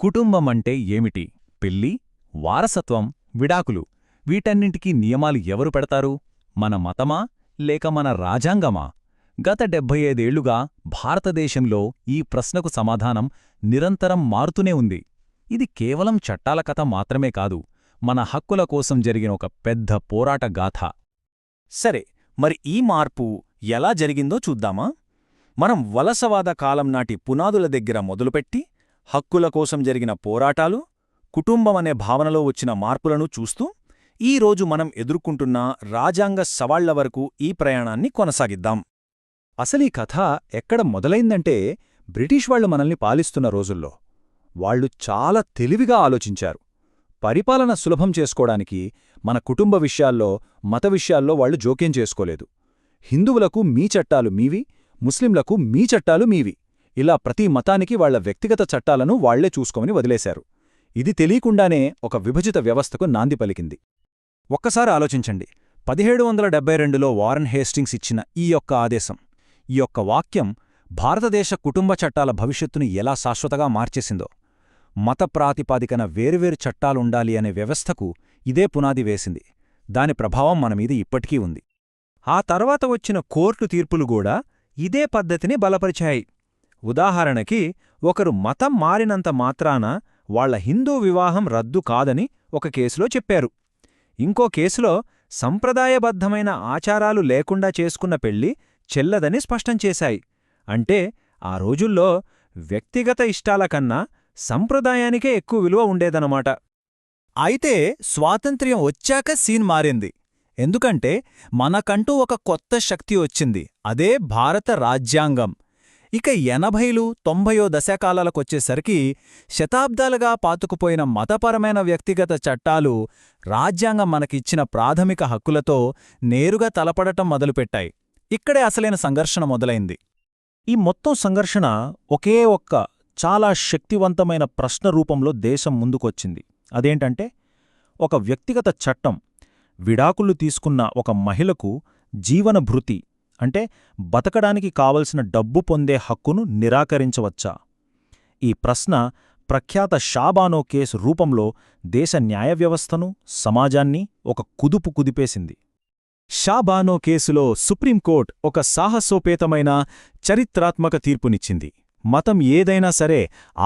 కుటుంబమంటే ఏమిటి? పెళ్ళి వారసత్వం విడాకులు వీటన్నింటికీ నియమాలు ఎవరు పెడతారు? మన మతమా? లేక మన రాజాంగమా గత డెబ్బై ఐదేళ్ళుగా భారతదేశంలో ఈ ప్రశ్నకు సమాధానం నిరంతరం మారుతూనే ఉంది. ఇది కేవలం చట్టాల కథ మాత్రమే కాదు మన హక్కుల కోసం జరిగిన ఒక పెద్ద పోరాట గాథ. సరే మరి ఈ మార్పు ఎలా జరిగిందో చూద్దామా? మనం వలసవాద కాలం నాటి పునాదుల దగ్గర మొదలుపెట్టి హక్కుల కోసం జరిగిన పోరాటాలు కుటుంబమనే భావనలో వచ్చిన మార్పులను చూస్తూ ఈ రోజు మనం ఎదుర్కొంటున్న రాజ్యాంగ సవాళ్ళ వరకు ఈ ప్రయాణాన్ని కొనసాగిద్దాం. అసలీ కథ ఎక్కడ మొదలైందంటే బ్రిటిష్ వాళ్ళు మనల్ని పాలిస్తున్న రోజుల్లో. వాళ్ళు చాలా తెలివిగా ఆలోచించారు. పరిపాలన సులభం చేసుకోవడానికి మన కుటుంబ విషయాల్లో మత విషయాల్లో వాళ్ళు జోక్యం చేసుకోలేదు. హిందువులకు మీ చట్టాలు మీవి ముస్లింలకు మీ చట్టాలు మీవి. ఇలా ప్రతి మతానికి వాళ్ళ వ్యక్తిగత చట్టాలను వాళ్ళే చూసుకోమని వదిలేశారు. ఇది తెలియకుండానే ఒక విభజిత వ్యవస్థకు నాంది పలికింది. ఒక్కసారి ఆలోచించండి. పదిహేడు వందల డెబ్బై రెండులో వారన్ హేస్టింగ్స్ ఇచ్చిన ఈ యొక్క ఆదేశం ఈ యొక్క వాక్యం భారతదేశ కుటుంబ చట్టాల భవిష్యత్తును ఎలా శాశ్వతగా మార్చేసిందో మత ప్రాతిపాదికన వేరువేరు చట్టాలుండాలి అనే వ్యవస్థకు ఇదే పునాది వేసింది. దాని ప్రభావం మనమీద ఇప్పటికీ ఉంది. ఆ తర్వాత వచ్చిన కోర్టు తీర్పులు కూడా ఇదే పద్ధతిని బలపరిచాయి. ఉదాహరణకి ఒకరు మతం మారినంత మాత్రాన వాళ్ళ హిందూ వివాహం రద్దు కాదని ఒక కేసులో చెప్పారు. ఇంకో కేసులో సంప్రదాయబద్ధమైన ఆచారాలు లేకుండా చేసుకున్న పెళ్ళి చెల్లదని స్పష్టం చేశాయి. అంటే ఆ రోజుల్లో వ్యక్తిగత ఇష్టాల కన్నా సంప్రదాయానికే ఎక్కువ విలువ ఉండేదనమాట అయితే స్వాతంత్ర్యం వచ్చాక సీన్ మారింది. ఎందుకంటే మనకంటూ ఒక కొత్త శక్తి వచ్చింది. అదే భారత రాజ్యాంగం. ఇక ఎనభైలు తొంభయో దశకాలకొచ్చేసరికి శతాబ్దాలుగా పాతుకుపోయిన మతపరమైన వ్యక్తిగత చట్టాలు రాజ్యాంగం మనకిచ్చిన ప్రాథమిక హక్కులతో నేరుగా తలపడటం మొదలుపెట్టాయి. ఇక్కడే అసలైన సంఘర్షణ మొదలైంది. ఈ మొత్తం సంఘర్షణ ఒకే ఒక్క చాలా శక్తివంతమైన ప్రశ్న రూపంలో దేశం ముందుకొచ్చింది. అదేంటంటే ఒక వ్యక్తిగత చట్టం విడాకులు తీసుకున్న ఒక మహిళకు జీవనభృతి అంటే బతకడానికి కావలసిన డబ్బు పొందే హక్కును నిరాకరించవచ్చా? ఈ ప్రశ్న ప్రఖ్యాత షాబానో కేసు రూపంలో దేశ న్యాయ వ్యవస్థను సమాజాన్ని ఒక కుదుపు కుదిపేసింది. షాబానో కేసులో సుప్రీంకోర్టు ఒక సాహసోపేతమైన చరిత్రాత్మక తీర్పునిచ్చింది. మతం ఏదైనా సరే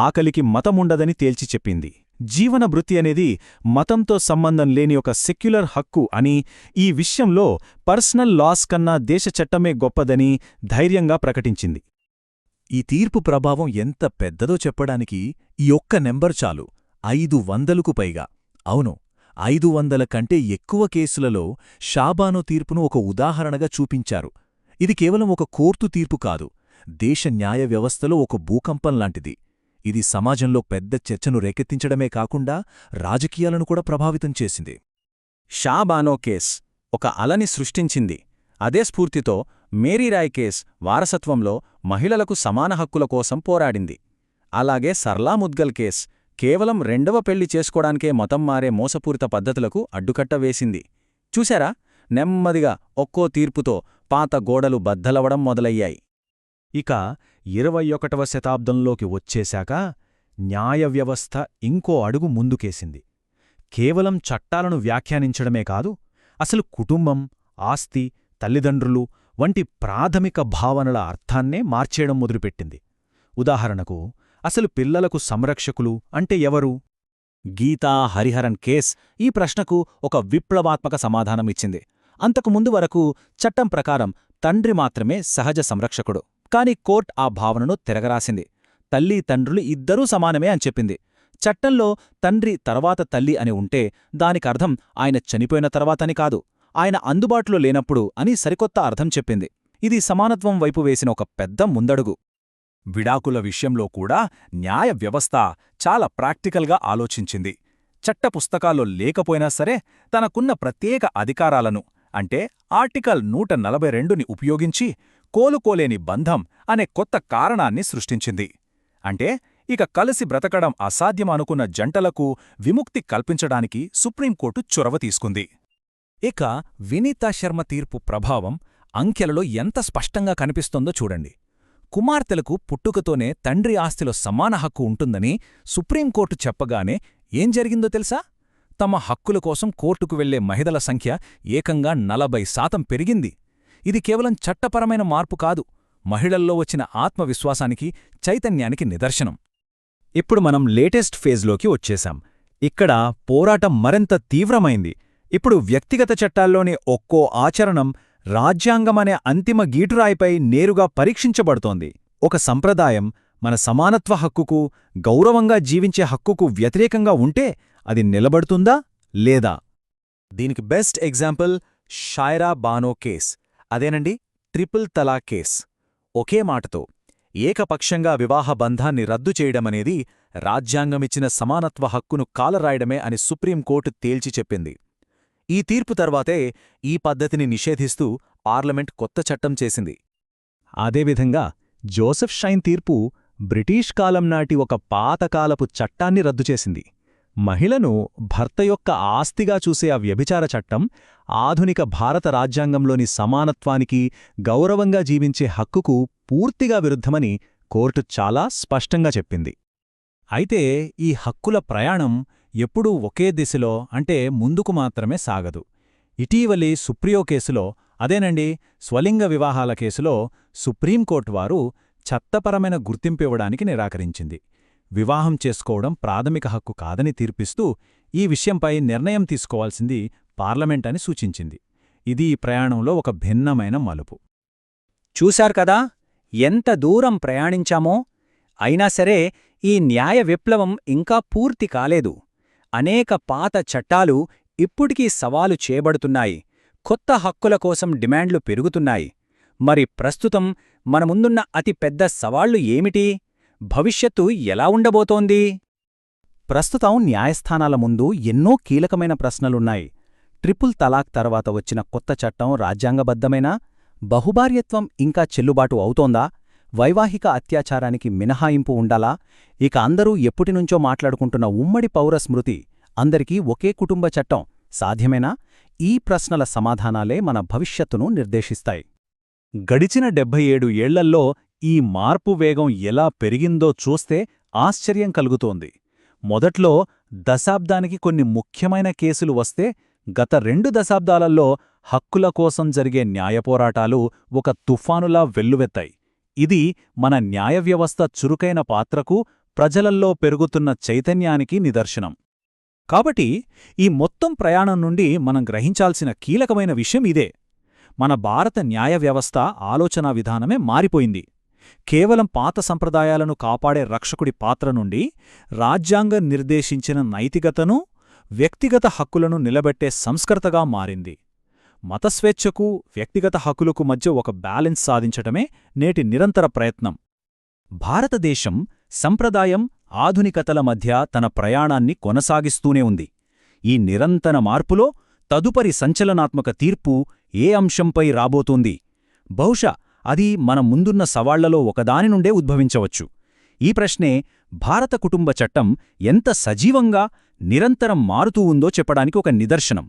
ఆకలికి మతముండదని తేల్చి చెప్పింది. జీవన వృత్తి అనేది మతంతో సంబంధం లేని ఒక సెక్యులర్ హక్కు అని ఈ విషయంలో పర్సనల్ లాస్ కన్నా దేశ చట్టమే గొప్పదని ధైర్యంగా ప్రకటించింది. ఈ తీర్పు ప్రభావం ఎంత పెద్దదో చెప్పడానికి ఈ ఒక్క నెంబర్ చాలు. ఐదు వందలకు పైగా. అవును ఐదు వందల కంటే ఎక్కువ కేసులలో షాబానో తీర్పును ఒక ఉదాహరణగా చూపించారు. ఇది కేవలం ఒక కోర్టు తీర్పు కాదు. దేశ న్యాయ వ్యవస్థలో ఒక భూకంపం లాంటిది. ఇది సమాజంలో పెద్ద చర్చను రేకెత్తించడమే కాకుండా రాజకీయాలను కూడా ప్రభావితం చేసింది. షాబానో కేస్ ఒక అలని సృష్టించింది. అదే స్ఫూర్తితో మేరీరాయ్ కేస్ వారసత్వంలో మహిళలకు సమాన హక్కుల కోసం పోరాడింది. అలాగే సర్లా ముద్గల్ కేస్ కేవలం రెండవ పెళ్ళి చేసుకోడానికే మతం మారే మోసపూరిత పద్ధతులకు అడ్డుకట్ట వేసింది. చూశారా? నెమ్మదిగా ఒక్కో తీర్పుతో పాత గోడలు బద్దలవడం మొదలయ్యాయి. ఇక ఇరవై ఒకటవ శతాబ్దంలోకి వచ్చేశాక న్యాయ వ్యవస్థ ఇంకో అడుగు ముందుకేసింది. కేవలం చట్టాలను వ్యాఖ్యానించడమే కాదు అసలు కుటుంబం ఆస్తి తల్లిదండ్రులు వంటి ప్రాథమిక భావనల అర్థాన్నే మార్చేయడం మొదలుపెట్టింది. ఉదాహరణకు అసలు పిల్లలకు సంరక్షకులు అంటే ఎవరు? గీతా హరిహరన్ కేస్ ఈ ప్రశ్నకు ఒక విప్లవాత్మక సమాధానమిచ్చింది అంతకుముందు వరకు చట్టం ప్రకారం తండ్రి మాత్రమే సహజ సంరక్షకుడు. కాని కోర్ట్ ఆ భావనను తిరగరాసింది. తల్లి తండ్రులు ఇద్దరూ సమానమే అని చెప్పింది. చట్టంలో తండ్రి తర్వాత తల్లి అని ఉంటే దానికర్థం ఆయన చనిపోయిన తర్వాతని కాదు. ఆయన అందుబాటులో లేనప్పుడు అని సరికొత్త అర్థం చెప్పింది. ఇది సమానత్వం వైపు వేసిన ఒక పెద్ద ముందడుగు. విడాకుల విషయంలో కూడా న్యాయ వ్యవస్థ చాలా ప్రాక్టికల్గా ఆలోచించింది. చట్ట పుస్తకాల్లో లేకపోయినా సరే తనకున్న ప్రత్యేక అధికారాలను అంటే ఆర్టికల్ నూట నలభై రెండుని ఉపయోగించి కోలుకోలేని బంధం అనే కొత్త కారణాన్ని సృష్టించింది. అంటే ఇక కలిసి బ్రతకడం అసాధ్యం అనుకున్న జంటలకు విముక్తి కల్పించడానికి సుప్రీంకోర్టు చొరవ తీసుకుంది. ఇక వినీతా శర్మ తీర్పు ప్రభావం అంకెలలో ఎంత స్పష్టంగా కనిపిస్తోందో చూడండి. కుమార్తెలకు పుట్టుకతోనే తండ్రి ఆస్తిలో సమాన హక్కు ఉంటుందని సుప్రీంకోర్టు చెప్పగానే ఏం జరిగిందో తెలుసా? తమ హక్కుల కోసం కోర్టుకు వెళ్ళే మహిళల సంఖ్య ఏకంగా నలభై శాతం పెరిగింది. ఇది కేవలం చట్టపరమైన మార్పు కాదు మహిళల్లో వచ్చిన ఆత్మవిశ్వాసానికి చైతన్యానికి నిదర్శనం. ఇప్పుడు మనం లేటెస్ట్ ఫేజ్లోకి వచ్చేశాం. ఇక్కడ పోరాటం మరింత తీవ్రమైంది. ఇప్పుడు వ్యక్తిగత చట్టాల్లోని ఒక్కో ఆచరణం రాజ్యాంగమనే అంతిమ గీటురాయిపై నేరుగా పరీక్షించబడుతోంది. ఒక సంప్రదాయం మన సమానత్వ హక్కుకు గౌరవంగా జీవించే హక్కుకు వ్యతిరేకంగా ఉంటే అది నిలబడుతుందా లేదా? దీనికి best example Shayara Bano case. అదేనండి ట్రిపుల్ తలా కేస్. ఒకే మాటతో ఏకపక్షంగా వివాహ బంధాన్ని రద్దు చేయడమనేది రాజ్యాంగమిచ్చిన సమానత్వ హక్కును కాలరాయడమే అని సుప్రీంకోర్టు తేల్చి చెప్పింది. ఈ తీర్పు తర్వాతే ఈ పద్ధతిని నిషేధిస్తూ పార్లమెంట్ కొత్త చట్టం చేసింది. అదేవిధంగా జోసెఫ్ షైన్ తీర్పు బ్రిటీష్ కాలం నాటి ఒక పాతకాలపు చట్టాన్ని రద్దు చేసింది. మహిళను భర్త యొక్క ఆస్తిగా చూసే ఆ వ్యభిచార చట్టం ఆధునిక భారత రాజ్యాంగంలోని సమానత్వానికి గౌరవంగా జీవించే హక్కుకు పూర్తిగా విరుద్ధమని కోర్టు చాలా స్పష్టంగా చెప్పింది. అయితే ఈ హక్కుల ప్రయాణం ఎప్పుడూ ఒకే దిశలో అంటే ముందుకు మాత్రమే సాగదు. ఇటీవలి సుప్రియో కేసులో అదేనండి స్వలింగ వివాహాల కేసులో సుప్రీంకోర్టు వారు చట్టపరమైన గుర్తింపు ఇవ్వడానికి నిరాకరించింది. వివాహం చేసుకోవడం ప్రాథమిక హక్కు కాదని తీర్పిస్తూ ఈ విషయంపై నిర్ణయం తీసుకోవాల్సింది పార్లమెంట్ అని సూచించింది. ఇది ఈ ప్రయాణంలో ఒక భిన్నమైన మలుపు. చూశారు కదా ఎంత దూరం ప్రయాణించామో! అయినా సరే ఈ న్యాయ విప్లవం ఇంకా పూర్తి కాలేదు. అనేక పాత చట్టాలు ఇప్పటికీ సవాలు చేయబడుతున్నాయి కొత్త హక్కుల కోసం డిమాండ్లు పెరుగుతున్నాయి. మరి ప్రస్తుతం మన ముందున్న అతి పెద్ద సవాళ్ళు ఏమిటి? భవిష్యత్తు ఎలా ఉండబోతోంది? ప్రస్తుతం న్యాయస్థానాల ముందు ఎన్నో కీలకమైన ప్రశ్నలున్నాయి. ట్రిపుల్ తలాక్ తర్వాత వచ్చిన కొత్త చట్టం రాజ్యాంగబద్ధమేనా? బహుభార్యత్వం ఇంకా చెల్లుబాటు అవుతోందా? వైవాహిక అత్యాచారానికి మినహాయింపు ఉండాలా? ఇక అందరూ ఎప్పటినుంచో మాట్లాడుకుంటున్న ఉమ్మడి పౌర స్మృతి అందరికీ ఒకే కుటుంబ చట్టం సాధ్యమేనా? ఈ ప్రశ్నల సమాధానాలే మన భవిష్యత్తును నిర్దేశిస్తాయి. గడిచిన డెబ్బై ఏడు ఏళ్ళల్లో ఈ మార్పు వేగం ఎలా పెరిగిందో చూస్తే ఆశ్చర్యం కలుగుతోంది. మొదట్లో దశాబ్దానికి కొన్ని ముఖ్యమైన కేసులు వస్తే గత రెండు దశాబ్దాలలో హక్కుల కోసం జరిగే న్యాయపోరాటాలు ఒక తుఫానులా వెల్లువెత్తాయి. ఇది మన న్యాయ వ్యవస్థ చురుకైన పాత్రకు ప్రజలల్లో పెరుగుతున్న చైతన్యానికి నిదర్శనం. కాబట్టి ఈ మొత్తం ప్రయాణం నుండి మనం గ్రహించాల్సిన కీలకమైన విషయం ఇదే. మన భారత న్యాయ వ్యవస్థ ఆలోచనా విధానమే మారిపోయింది. కేవలం పాత సంప్రదాయాలను కాపాడే రక్షకుడి పాత్ర నుండి రాజ్యాంగం నిర్దేశించిన నైతికతను వ్యక్తిగత హక్కులను నిలబెట్టే సంస్కర్తగా మారింది. మతస్వేచ్ఛకు వ్యక్తిగత హక్కులకు మధ్య ఒక బ్యాలెన్స్ సాధించటమే నేటి నిరంతర ప్రయత్నం. భారతదేశం సంప్రదాయం ఆధునికతల మధ్య తన ప్రయాణాన్ని కొనసాగిస్తూనే ఉంది. ఈ నిరంతర మార్పులో తదుపరి సంచలనాత్మక తీర్పు ఏ అంశంపై రాబోతోంది? బహుశా అది మన ముందున్న సవాళ్ళలో ఒకదాని నుండే ఉద్భవించవచ్చు. ఈ ప్రశ్నే భారత కుటుంబ చట్టం ఎంత సజీవంగా నిరంతరం మారుతూ ఉందో చెప్పడానికి ఒక నిదర్శనం.